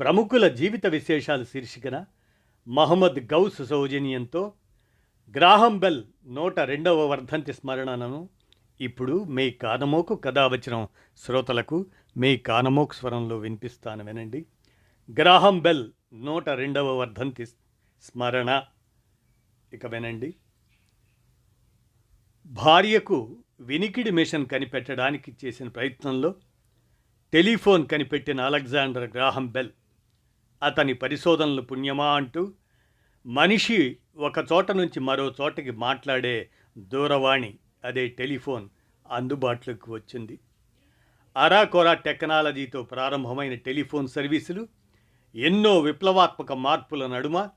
ప్రముఖుల జీవిత విశేషాలు శీర్షికన మహమ్మద్ గౌస్ సౌజన్యంతో గ్రాహం బెల్ నూట రెండవ వర్ధంతి స్మరణను ఇప్పుడు మీ కానమోకు కథావచనం శ్రోతలకు మీ కానమోకు స్వరంలో వినిపిస్తాను వినండి. గ్రాహం బెల్ నూట రెండవ వర్ధంతి స్మరణ. ఇక వినండి. భార్యకు వినికిడి మిషన్ కనిపెట్టడానికి చేసిన ప్రయత్నంలో టెలిఫోన్ కనిపెట్టిన అలెగ్జాండర్ గ్రాహం బెల్ అతని పరిశోధనలు పుణ్యమా అంటూ మనిషి ఒక చోట నుంచి మరో చోటకి మాట్లాడే దూరవాణి అదే టెలిఫోన్ అందుబాటులోకి వచ్చింది. అరాకొరా టెక్నాలజీతో ప్రారంభమైన టెలిఫోన్ సర్వీసులు ఎన్నో విప్లవాత్మక మార్పుల నడుమ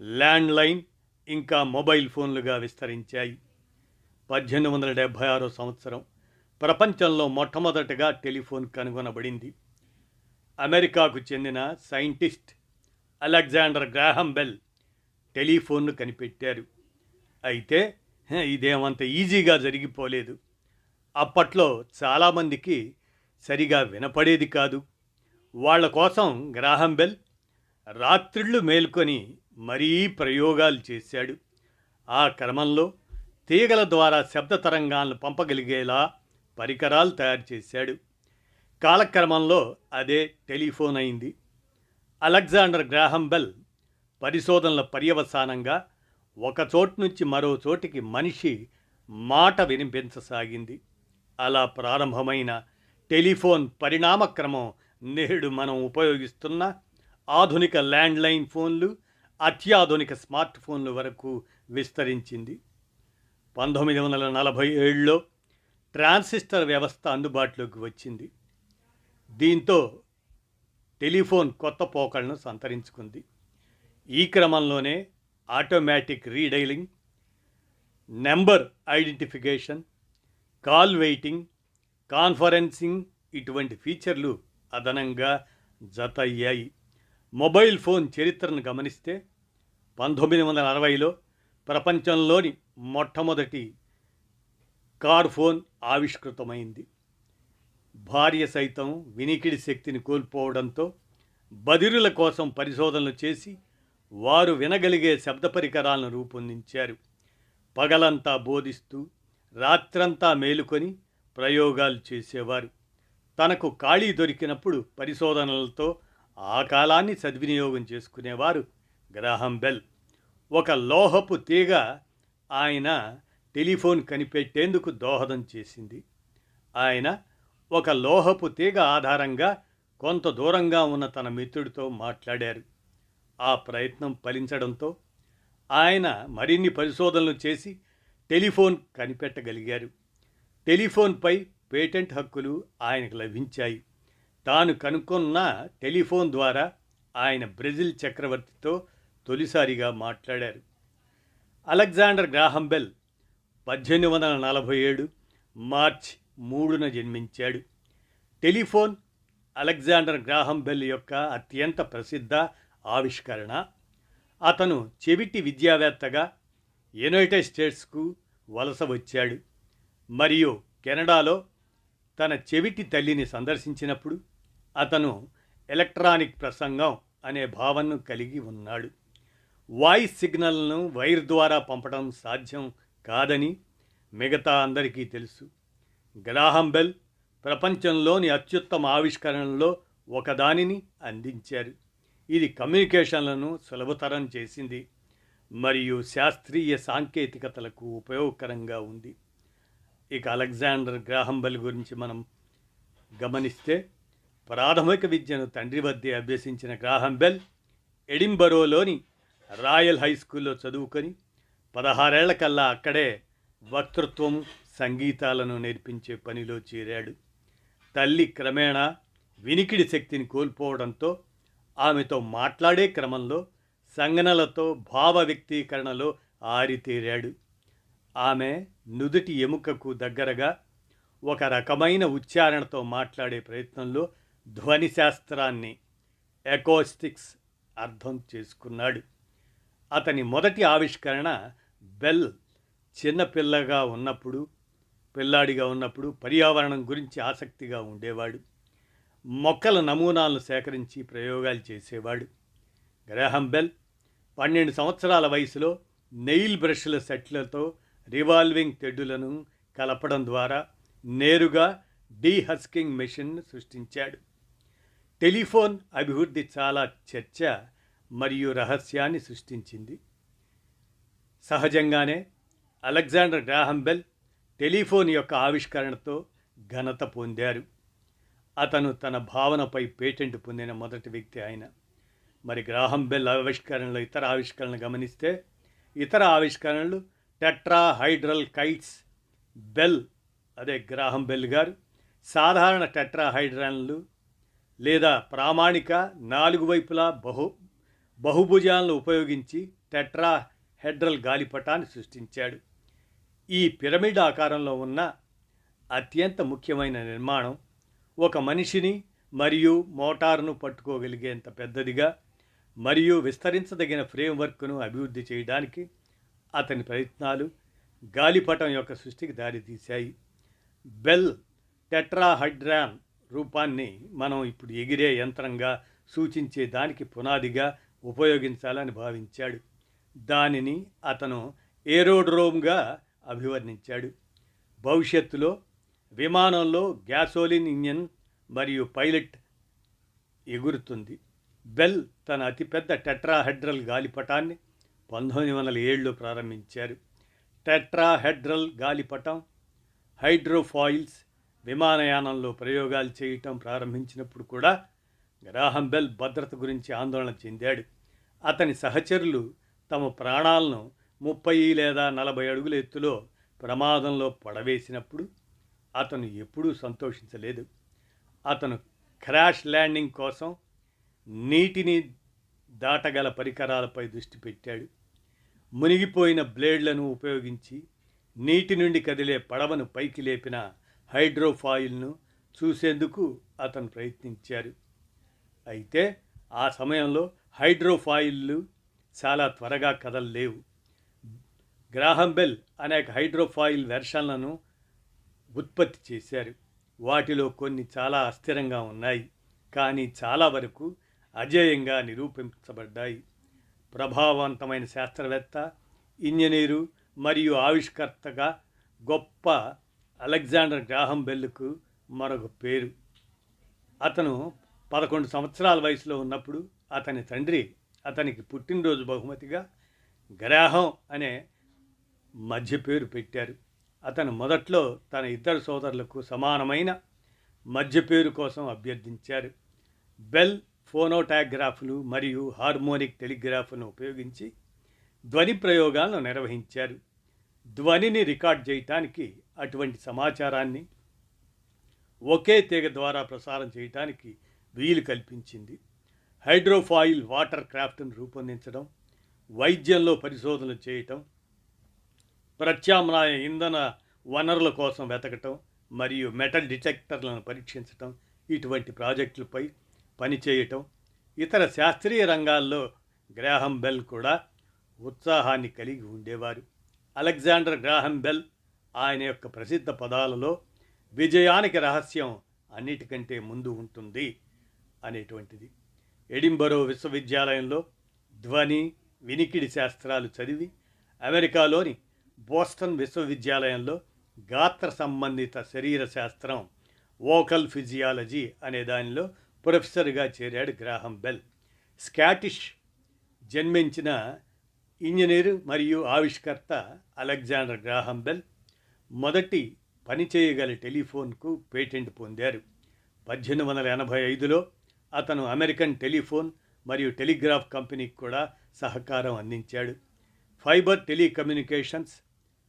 ల్యాండ్లైన్ ఇంకా మొబైల్ ఫోన్లుగా విస్తరించాయి. పద్దెనిమిది వందల డెబ్భై ఆరో సంవత్సరం ప్రపంచంలో మొట్టమొదటగా టెలిఫోన్ కనుగొనబడింది. అమెరికాకు చెందిన సైంటిస్ట్ అలెగ్జాండర్ గ్రాహం బెల్ టెలిఫోన్ను కనిపెట్టారు. అయితే ఇదేమంత ఈజీగా జరిగిపోలేదు. అప్పట్లో చాలామందికి సరిగా వినపడేది కాదు. వాళ్ళ కోసం గ్రాహం బెల్ రాత్రిళ్ళు మేల్కొని మరీ ప్రయోగాలు చేశాడు. ఆ క్రమంలో తీగల ద్వారా శబ్ద తరంగాలను పంపగలిగేలా పరికరాలు తయారు చేశాడు. కాలక్రమంలో అదే టెలిఫోన్ అయింది. అలెగ్జాండర్ గ్రాహం బెల్ పరిశోధనల పర్యవసానంగా ఒక చోటు నుంచి మరో చోటికి మనిషి మాట వినిపించసాగింది. అలా ప్రారంభమైన టెలిఫోన్ పరిణామక్రమం నేడు మనం ఉపయోగిస్తున్న ఆధునిక ల్యాండ్లైన్ ఫోన్లు అత్యాధునిక స్మార్ట్ ఫోన్ల వరకు విస్తరించింది. పంతొమ్మిది వందల నలభై ఏడులో ట్రాన్సిస్టర్ వ్యవస్థ అందుబాటులోకి వచ్చింది. దీంతో టెలిఫోన్ కొత్త పోకళ్ళను సంతరించుకుంది. ఈ క్రమంలోనే automatic redialing number identification call waiting conferencing ఇటువంటి ఫీచర్లు అదనంగా జత అయ్యాయి మొబైల్ ఫోన్ చరిత్రను గమనిస్తే పంతొమ్మిది వందల అరవైలో ప్రపంచంలోని మొట్టమొదటి కార్ ఫోన్ ఆవిష్కృతమైంది. భార్య సైతం వినికిడి శక్తిని కోల్పోవడంతో బదిరుల కోసం పరిశోధనలు చేసి వారు వినగలిగే శబ్ద పరికరాలను రూపొందించారు. పగలంతా బోధిస్తూ రాత్రంతా మేలుకొని ప్రయోగాలు చేసేవారు. తనకు ఖాళీ దొరికినప్పుడు పరిశోధనలతో ఆ కాలాన్ని సద్వినియోగం చేసుకునేవారు గ్రాహం బెల్. ఒక లోహపు తీగ ఆయన టెలిఫోన్ కనిపెట్టేందుకు దోహదం చేసింది. ఆయన ఒక లోహపు తీగ ఆధారంగా కొంత దూరంగా ఉన్న తన మిత్రుడితో మాట్లాడారు. ఆ ప్రయత్నం ఫలించడంతో ఆయన మరిన్ని పరిశోధనలు చేసి టెలిఫోన్ కనిపెట్టగలిగారు. టెలిఫోన్పై పేటెంట్ హక్కులు ఆయనకు లభించాయి. తాను కనుక్కున్న టెలిఫోన్ ద్వారా ఆయన బ్రెజిల్ చక్రవర్తితో తొలిసారిగా మాట్లాడారు. అలెగ్జాండర్ గ్రాహంబెల్ పద్దెనిమిది వందల నలభై ఏడు మార్చ్ మూడున జన్మించాడు. టెలిఫోన్ అలెగ్జాండర్ గ్రాహం బెల్ యొక్క అత్యంత ప్రసిద్ధ ఆవిష్కరణ. అతను చెవిటి విద్యావేత్తగా యునైటెడ్ స్టేట్స్కు వలస వచ్చాడు. మరియు కెనడాలో తన చెవిటి తల్లిని సందర్శించినప్పుడు అతను ఎలక్ట్రానిక్ ప్రసంగం అనే భావనను కలిగి ఉన్నాడు. వాయిస్ సిగ్నల్ను వైర్ ద్వారా పంపడం సాధ్యం కాదని మిగతా అందరికీ తెలుసు. గ్రాహం బెల్ ప్రపంచంలోని అత్యుత్తమ ఆవిష్కరణల్లో ఒకదానిని అందించారు. ఇది కమ్యూనికేషన్లను సులభతరం చేసింది మరియు శాస్త్రీయ సాంకేతికతలకు ఉపయోగకరంగా ఉంది. ఇక అలెగ్జాండర్ గ్రాహం బెల్ గురించి మనం గమనిస్తే ప్రాథమిక విద్యను తండ్రి వద్దే అభ్యసించిన గ్రాహం బెల్ ఎడింబరోలోని రాయల్ హై స్కూల్లో చదువుకొని పదహారేళ్ళ కల్లా అక్కడే వక్తృత్వం సంగీతాలను నేర్పించే పనిలో చేరాడు. తల్లి క్రమేణా వినికిడి శక్తిని కోల్పోవడంతో ఆమెతో మాట్లాడే క్రమంలో సంగనలతో భావ వ్యక్తీకరణలో ఆరితేరాడు ఆమె నుదుటి ఎముకకు దగ్గరగా ఒక రకమైన ఉచ్చారణతో మాట్లాడే ప్రయత్నంలో ధ్వని శాస్త్రాన్ని ఎకోస్టిక్స్ అర్థం చేసుకున్నాడు. అతని మొదటి ఆవిష్కరణ బెల్ చిన్నపిల్లగా ఉన్నప్పుడు పిల్లాడిగా ఉన్నప్పుడు పర్యావరణం గురించి ఆసక్తిగా ఉండేవాడు. మొక్కల నమూనాలను సేకరించి ప్రయోగాలు చేసేవాడు. గ్రహం బెల్ పన్నెండు సంవత్సరాల వయసులో నెయిల్ బ్రష్ల సెట్లతో రివాల్వింగ్ తెడ్డులను కలపడం ద్వారా నేరుగా డీహస్కింగ్ మెషిన్ సృష్టించాడు. టెలిఫోన్ అభివృద్ధి చాలా చర్చ మరియు రహస్యాన్ని సృష్టించింది. సహజంగానే అలెగ్జాండర్ గ్రాహంబెల్ టెలిఫోన్ యొక్క ఆవిష్కరణతో ఘనత పొందారు. అతను తన భావనపై పేటెంట్ పొందిన మొదటి వ్యక్తి ఆయన. మరి గ్రాహం బెల్ ఆవిష్కరణలో ఇతర ఆవిష్కరణలు గమనిస్తే ఇతర ఆవిష్కరణలు టెట్రా హైడ్రల్ కైట్స్ బెల్ అదే గ్రాహం బెల్ గారు సాధారణ టెట్రాహైడ్రన్లు లేదా ప్రామాణిక నాలుగు వైపులా బహు బహుభుజాలను ఉపయోగించి టెట్రా హెడ్రల్ గాలిపటాన్ని సృష్టించాడు. ఈ పిరమిడ్ ఆకారంలో ఉన్న అత్యంత ముఖ్యమైన నిర్మాణం ఒక మనిషిని మరియు మోటారును పట్టుకోగలిగేంత పెద్దదిగా మరియు విస్తరించదగిన ఫ్రేమ్వర్క్ను అభివృద్ధి చేయడానికి అతని ప్రయత్నాలు గాలిపటం యొక్క సృష్టికి దారితీశాయి. బెల్ టెట్రాహైడ్రాన్ రూపాన్ని మనం ఇప్పుడు ఎగిరే యంత్రంగా సూచించే దానికి పునాదిగా ఉపయోగించాలని భావించాడు. దానిని అతను ఏరోడ్రోమ్గా అభివర్ణించాడు. భవిష్యత్తులో విమానంలో గ్యాసోలిన్ ఇంజన్ మరియు పైలట్ ఎగురుతుంది. బెల్ తన అతిపెద్ద టెట్రాహెడ్రల్ గాలిపటాన్ని పంతొమ్మిది వందల ఏడులో ప్రారంభించారు. టెట్రాహెడ్రల్ గాలిపటం హైడ్రోఫాయిల్స్ విమానయానంలో ప్రయోగాలు చేయటం ప్రారంభించినప్పుడు కూడా గ్రాహం బెల్ భద్రత గురించి ఆందోళన చెందాడు. అతని సహచరులు తమ ప్రాణాలను ముప్పై లేదా నలభై అడుగుల ఎత్తులో ప్రమాదంలో పడవేసినప్పుడు అతను ఎప్పుడూ సంతోషించలేదు. అతను క్రాష్ ల్యాండింగ్ కోసం నీటిని దాటగల పరికరాలపై దృష్టి పెట్టాడు. మునిగిపోయిన బ్లేడ్లను ఉపయోగించి నీటి నుండి కదిలే పడవను పైకి లేపిన హైడ్రోఫాయిల్ను చూసేందుకు అతను ప్రయత్నించారు. అయితే ఆ సమయంలో హైడ్రోఫాయిల్లు చాలా త్వరగా కదలలేవు. గ్రాహం బెల్ అనేక హైడ్రోఫాయిల్ వెర్షన్లను ఉత్పత్తి చేశారు. వాటిలో కొన్ని చాలా అస్థిరంగా ఉన్నాయి కానీ చాలా వరకు అజేయంగా నిరూపించబడ్డాయి. ప్రభావవంతమైన శాస్త్రవేత్త ఇంజనీరు మరియు ఆవిష్కర్తగా గొప్ప అలెగ్జాండర్ గ్రాహం బెల్లుకు మరొక పేరు. అతను పదకొండు సంవత్సరాల వయసులో ఉన్నప్పుడు అతని తండ్రి అతనికి పుట్టినరోజు బహుమతిగా గ్రాహం అనే మధ్య పేరు పెట్టారు. అతను మొదట్లో తన ఇద్దరు సోదరులకు సమానమైన మధ్య పేరు కోసం అభ్యర్థించారు. బెల్ ఫోనోటాగ్రాఫ్లు మరియు హార్మోనిక్ టెలిగ్రాఫ్ను ఉపయోగించి ధ్వని ప్రయోగాలను నిర్వహించారు. ధ్వనిని రికార్డ్ చేయటానికి అటువంటి సమాచారాన్ని ఒకే తీగ ద్వారా ప్రసారం చేయటానికి వీలు కల్పించింది. హైడ్రోఫాయిల్ వాటర్ క్రాఫ్ట్ను రూపొందించడం వైద్యంలో పరిశోధనలు చేయటం ప్రత్యామ్నాయ ఇంధన వనరుల కోసం వెతకటం మరియు మెటల్ డిటెక్టర్లను పరీక్షించటం ఇటువంటి ప్రాజెక్టులపై పనిచేయటం ఇతర శాస్త్రీయ రంగాల్లో గ్రాహం బెల్ కూడా ఉత్సాహాన్ని కలిగి ఉండేవారు. అలెగ్జాండర్ గ్రాహం బెల్ ఆయన యొక్క ప్రసిద్ధ పదాలలో విజయానికి రహస్యం అన్నిటికంటే ముందు ఉంటుంది అనేటువంటిది. ఎడింబరో విశ్వవిద్యాలయంలో ధ్వని వినికిడి శాస్త్రాలు చదివి అమెరికాలోని బోస్టన్ విశ్వవిద్యాలయంలో గాత్ర సంబంధిత శరీర శాస్త్రం వోకల్ ఫిజియాలజీ అనే దానిలో ప్రొఫెసర్గా చేరాడు గ్రాహం బెల్. స్కాటిష్ జన్మించిన ఇంజనీర్ మరియు ఆవిష్కర్త అలెగ్జాండర్ గ్రాహం బెల్ మొదటి పనిచేయగల టెలిఫోన్కు పేటెంట్ పొందారు. పద్దెనిమిది వందల ఎనభై ఐదులో అతను అమెరికన్ టెలిఫోన్ మరియు టెలిగ్రాఫ్ కంపెనీకి కూడా సహకారం అందించాడు. ఫైబర్ టెలికమ్యూనికేషన్స్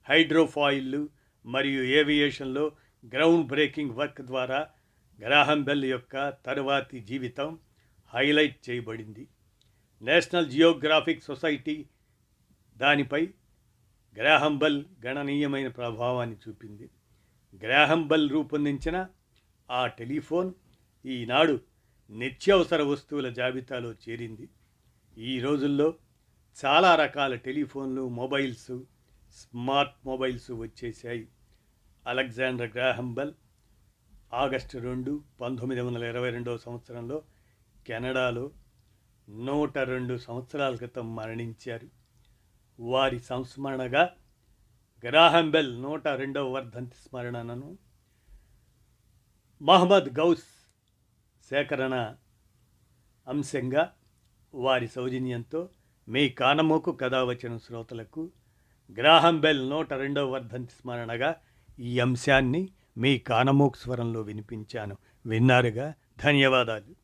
హైడ్రోఫాయిల్లు మరియు ఏవియేషన్లో గ్రౌండ్ బ్రేకింగ్ వర్క్ ద్వారా గ్రాహం బెల్ యొక్క తరువాతి జీవితం హైలైట్ చేయబడింది. నేషనల్ జియోగ్రాఫిక్ సొసైటీ దానిపై గ్రాహం బెల్ గణనీయమైన ప్రభావాన్ని చూపింది. గ్రాహం బెల్ రూపొందించిన ఆ టెలిఫోన్ ఈనాడు నిత్యావసర వస్తువుల జాబితాలో చేరింది. ఈ రోజుల్లో చాలా రకాల టెలిఫోన్లు మొబైల్స్ స్మార్ట్ మొబైల్స్ వచ్చేసాయి అలెగ్జాండర్ గ్రాహంబెల్ ఆగస్టు రెండు పంతొమ్మిది వందల ఇరవై రెండవ సంవత్సరంలో కెనడాలో నూట రెండు సంవత్సరాల క్రితం మరణించారు. వారి సంస్మరణగా గ్రాహం బెల్ నూట రెండవ వర్ధంతి స్మరణను మహమ్మద్ గౌస్ సేకరణ అంశంగా వారి సౌజన్యంతో మీ కానమోకు కథ వచ్చిన శ్రోతలకు గ్రాహం బెల్ నూట రెండవ వర్ధంతి స్మరణగా ఈ అంశాన్ని మీ కానమోక్ స్వరంలో వినిపించాను. విన్నారుగా? ధన్యవాదాలు.